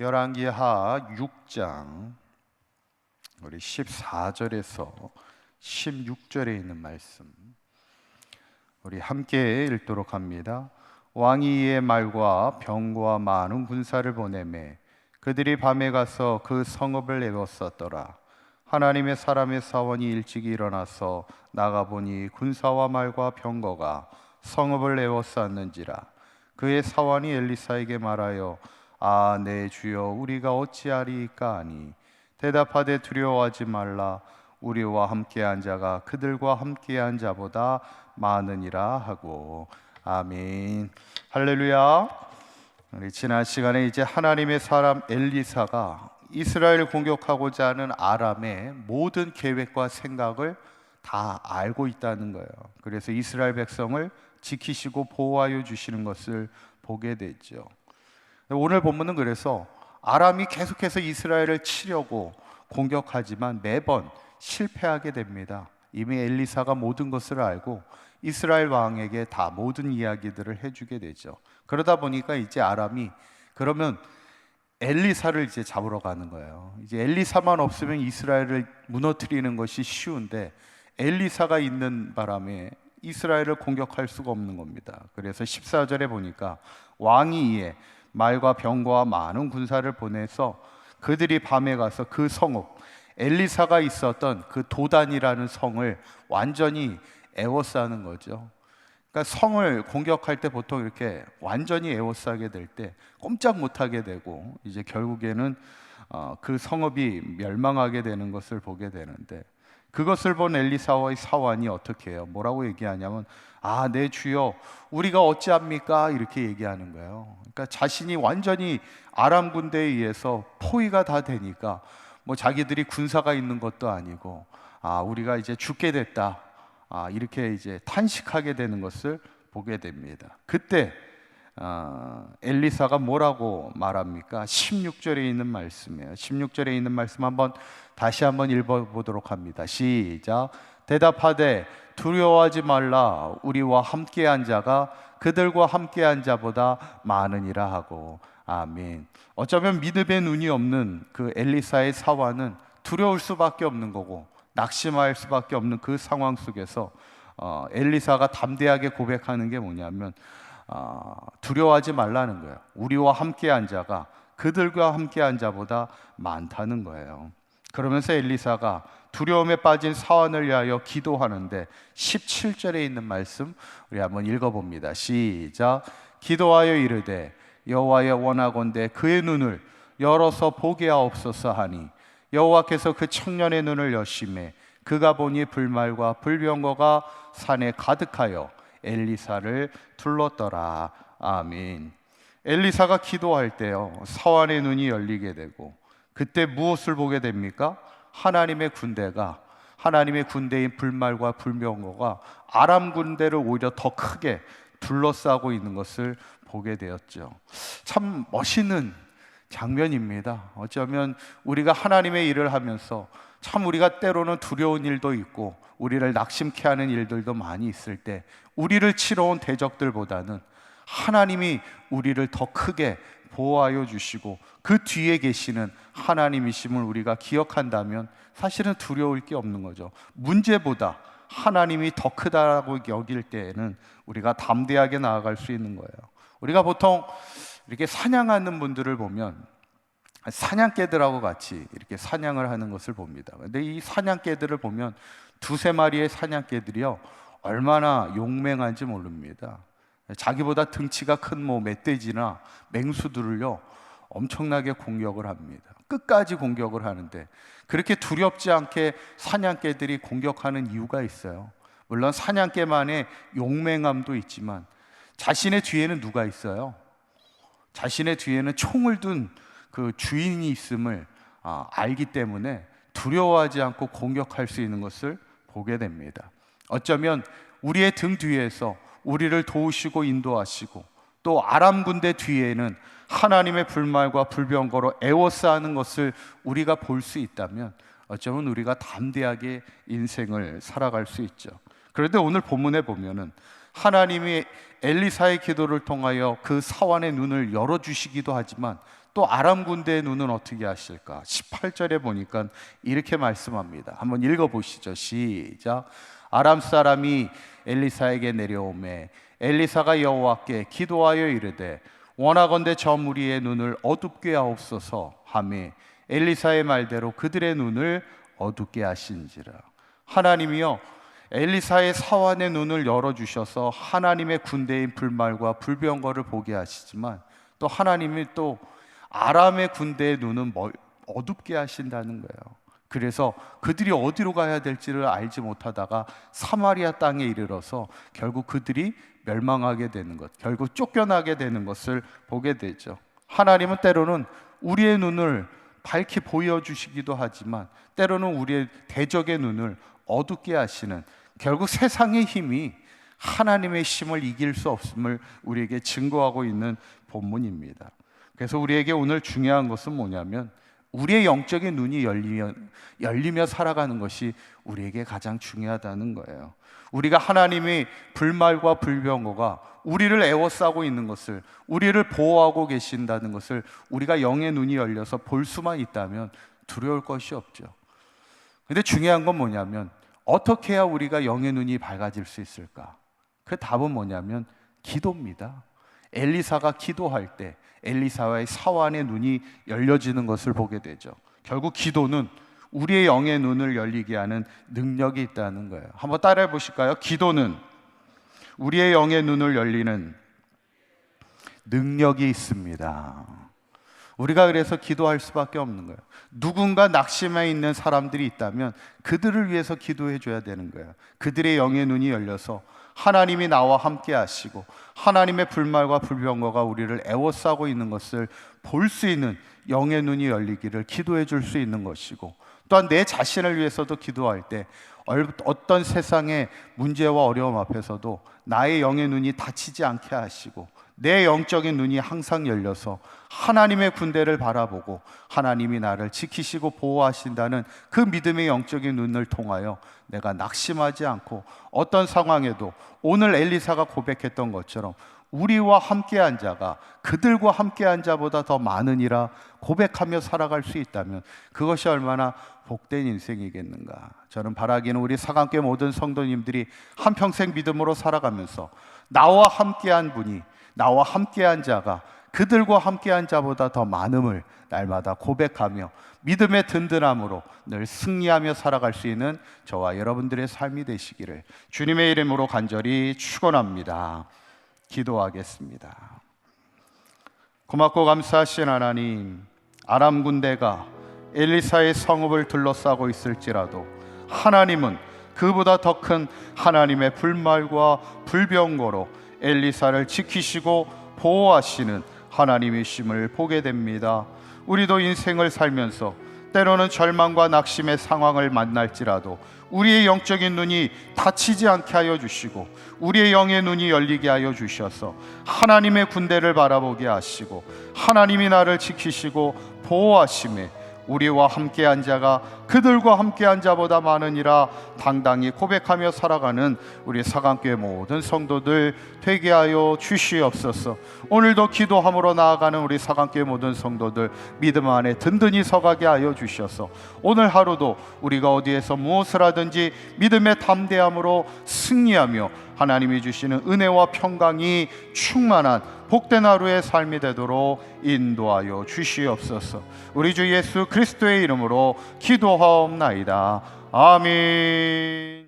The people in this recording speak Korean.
열왕기하 6장 우리 14절에서 16절에 있는 말씀 우리 함께 읽도록 합니다. 왕이 이의 말과 병과 많은 군사를 보내매 그들이 밤에 가서 그 성읍을 에웠었더라. 하나님의 사람의 사원이 일찍 일어나서 나가 보니 군사와 말과 병거가 성읍을 에워쌌는지라 그의 사원이 엘리사에게 말하여 아내 주여 우리가 어찌하리이까 하니? 대답하되 두려워하지 말라. 우리와 함께한 자가 그들과 함께한 자보다 많으니라 하고. 아멘. 할렐루야. 우리 지난 시간에 이제 하나님의 사람 엘리사가 이스라엘을 공격하고자 하는 아람의 모든 계획과 생각을 다 알고 있다는 거예요. 그래서 이스라엘 백성을 지키시고 보호하여 주시는 것을 보게 되죠. 오늘 본문은 그래서 아람이 계속해서 이스라엘을 치려고 공격하지만 매번 실패하게 됩니다. 이미 엘리사가 모든 것을 알고 이스라엘 왕에게 다 모든 이야기들을 해주게 되죠. 그러다 보니까 이제 아람이 그러면 엘리사를 이제 잡으러 가는 거예요. 이제 엘리사만 없으면 이스라엘을 무너뜨리는 것이 쉬운데 엘리사가 있는 바람에 이스라엘을 공격할 수가 없는 겁니다. 그래서 14절에 보니까 왕이 이에 말과 병과 많은 군사를 보내서 그들이 밤에 가서 그 성읍 엘리사가 있었던 그 도단이라는 성을 완전히 에워싸는 거죠. 그러니까 성을 공격할 때 보통 이렇게 완전히 에워싸게 될 때 꼼짝 못하게 되고 이제 결국에는 어, 그 성읍이 멸망하게 되는 것을 보게 되는데 그것을 본 엘리사와의 사환이 어떻게 해요? 뭐라고 얘기하냐면 아, 내 주여, 우리가 어찌합니까? 이렇게 얘기하는 거예요. 그러니까 자신이 완전히 아람 군대에 의해서 포위가 다 되니까 뭐 자기들이 군사가 있는 것도 아니고 아, 우리가 이제 죽게 됐다. 아, 이렇게 이제 탄식하게 되는 것을 보게 됩니다. 그때 어, 엘리사가 뭐라고 말합니까? 16절에 있는 말씀이에요. 16절에 있는 말씀 한번 다시 한번 읽어보도록 합니다. 시작. 대답하되 두려워하지 말라. 우리와 함께한 자가 그들과 함께한 자보다 많으니라 하고 아멘. 어쩌면 믿음의 눈이 없는 그 엘리사의 사화는 두려울 수밖에 없는 거고 낙심할 수밖에 없는 그 상황 속에서 어, 엘리사가 담대하게 고백하는 게 뭐냐면 어, 두려워하지 말라는 거예요. 우리와 함께한 자가 그들과 함께한 자보다 많다는 거예요. 그러면서 엘리사가 두려움에 빠진 사원을 위하여 기도하는데 17절에 있는 말씀 우리 한번 읽어봅니다. 시작. 기도하여 이르되 여호와여 원하건대 그의 눈을 열어서 보게 하옵소서 하니 여호와께서 그 청년의 눈을 여심해 그가 보니 불말과 불병거가 산에 가득하여 엘리사를 둘렀더라. 아멘. 엘리사가 기도할 때요. 사환의 눈이 열리게 되고 그때 무엇을 보게 됩니까? 하나님의 군대가 하나님의 군대인 불말과 불병거가 아람 군대를 오히려 더 크게 둘러싸고 있는 것을 보게 되었죠. 참 멋있는 장면입니다. 어쩌면 우리가 하나님의 일을 하면서 참 우리가 때로는 두려운 일도 있고 우리를 낙심케 하는 일들도 많이 있을 때 우리를 치러 온 대적들보다는 하나님이 우리를 더 크게 보호하여 주시고 그 뒤에 계시는 하나님이심을 우리가 기억한다면 사실은 두려울 게 없는 거죠. 문제보다 하나님이 더 크다고 여길 때에는 우리가 담대하게 나아갈 수 있는 거예요. 우리가 보통 이렇게 사냥하는 분들을 보면 사냥개들하고 같이 이렇게 사냥을 하는 것을 봅니다. 근데 이 사냥개들을 보면 두세 마리의 사냥개들이요 얼마나 용맹한지 모릅니다. 자기보다 등치가 큰 뭐 멧돼지나 맹수들을요 엄청나게 공격을 합니다. 끝까지 공격을 하는데 그렇게 두렵지 않게 사냥개들이 공격하는 이유가 있어요. 물론 사냥개만의 용맹함도 있지만 자신의 뒤에는 누가 있어요? 자신의 뒤에는 총을 둔 그 주인이 있음을 아, 알기 때문에 두려워하지 않고 공격할 수 있는 것을 보게 됩니다. 어쩌면 우리의 등 뒤에서 우리를 도우시고 인도하시고 또 아람 군대 뒤에는 하나님의 불말과 불병거로 애워싸는 것을 우리가 볼 수 있다면 어쩌면 우리가 담대하게 인생을 살아갈 수 있죠. 그런데 오늘 본문에 보면은 하나님이 엘리사의 기도를 통하여 그 사환의 눈을 열어 주시기도 하지만 또 아람 군대의 눈은 어떻게 하실까? 18절에 보니까 이렇게 말씀합니다. 한번 읽어 보시죠. 시작. 아람 사람이 엘리사에게 내려오매 엘리사가 여호와께 기도하여 이르되 원하건대 저 무리의 눈을 어둡게 하옵소서 하매 엘리사의 말대로 그들의 눈을 어둡게 하신지라 하나님이여 엘리사의 사환의 눈을 열어 주셔서 하나님의 군대인 불말과 불병거를 보게 하시지만 또 하나님이 또 아람의 군대의 눈은 멀- 어둡게 하신다는 거예요. 그래서 그들이 어디로 가야 될지를 알지 못하다가 사마리아 땅에 이르러서 결국 그들이 멸망하게 되는 것, 결국 쫓겨나게 되는 것을 보게 되죠. 하나님은 때로는 우리의 눈을 밝히 보여주시기도 하지만 때로는 우리의 대적의 눈을 어둡게 하시는 결국 세상의 힘이 하나님의 힘을 이길 수 없음을 우리에게 증거하고 있는 본문입니다. 그래서 우리에게 오늘 중요한 것은 뭐냐면 우리의 영적인 눈이 열리며, 열리며 살아가는 것이 우리에게 가장 중요하다는 거예요. 우리가 하나님의 불말과 불병거가 우리를 애워싸고 있는 것을 우리를 보호하고 계신다는 것을 우리가 영의 눈이 열려서 볼 수만 있다면 두려울 것이 없죠. 근데 중요한 건 뭐냐면 어떻게 해야 우리가 영의 눈이 밝아질 수 있을까? 그 답은 뭐냐면 기도입니다. 엘리사가 기도할 때 엘리사와의 사환의 눈이 열려지는 것을 보게 되죠. 결국 기도는 우리의 영의 눈을 열리게 하는 능력이 있다는 거예요. 한번 따라해 보실까요? 기도는 우리의 영의 눈을 열리는 능력이 있습니다. 우리가 그래서 기도할 수밖에 없는 거예요. 누군가 낙심해 있는 사람들이 있다면 그들을 위해서 기도해 줘야 되는 거예요. 그들의 영의 눈이 열려서 하나님이 나와 함께 하시고 하나님의 불말과 불병거가 우리를 애워싸고 있는 것을 볼 수 있는 영의 눈이 열리기를 기도해 줄 수 있는 것이고 또한 내 자신을 위해서도 기도할 때 얼- 어떤 세상의 문제와 어려움 앞에서도 나의 영의 눈이 닫히지 않게 하시고 내 영적인 눈이 항상 열려서 하나님의 군대를 바라보고 하나님이 나를 지키시고 보호하신다는 그 믿음의 영적인 눈을 통하여 내가 낙심하지 않고 어떤 상황에도 오늘 엘리사가 고백했던 것처럼 우리와 함께한 자가 그들과 함께한 자보다 더 많으니라 고백하며 살아갈 수 있다면 그것이 얼마나 복된 인생이겠는가. 저는 바라기는 우리 사강교 모든 성도님들이 한평생 믿음으로 살아가면서 나와 함께한 분이 나와 함께한 자가 그들과 함께한 자보다 더 많음을 날마다 고백하며 믿음의 든든함으로 늘 승리하며 살아갈 수 있는 저와 여러분들의 삶이 되시기를 주님의 이름으로 간절히 축원합니다. 기도하겠습니다. 고맙고 감사하신 하나님, 아람 군대가 엘리사의 성읍을 둘러싸고 있을지라도 하나님은 그보다 더 큰 하나님의 불말과 불병거로 엘리사를 지키시고 보호하시는 하나님이심을 보게 됩니다. 우리도 인생을 살면서 때로는 절망과 낙심의 상황을 만날지라도 우리의 영적인 눈이 닫히지 않게 하여 주시고 우리의 영의 눈이 열리게 하여 주셔서 하나님의 군대를 바라보게 하시고 하나님이 나를 지키시고 보호하심에 우리와 함께 한 자가 그들과 함께 한 자보다 많으니라 당당히 고백하며 살아가는 우리 사강교회 모든 성도들 되게 하여 주시옵소서. 오늘도 기도함으로 나아가는 우리 사강교회 모든 성도들 믿음 안에 든든히 서가게 하여 주셔서 오늘 하루도 우리가 어디에서 무엇을 하든지 믿음의 담대함으로 승리하며 하나님이 주시는 은혜와 평강이 충만한 복된 하루의 삶이 되도록 인도하여 주시옵소서. 우리 주 예수 그리스도의 이름으로 기도하옵나이다. 아멘.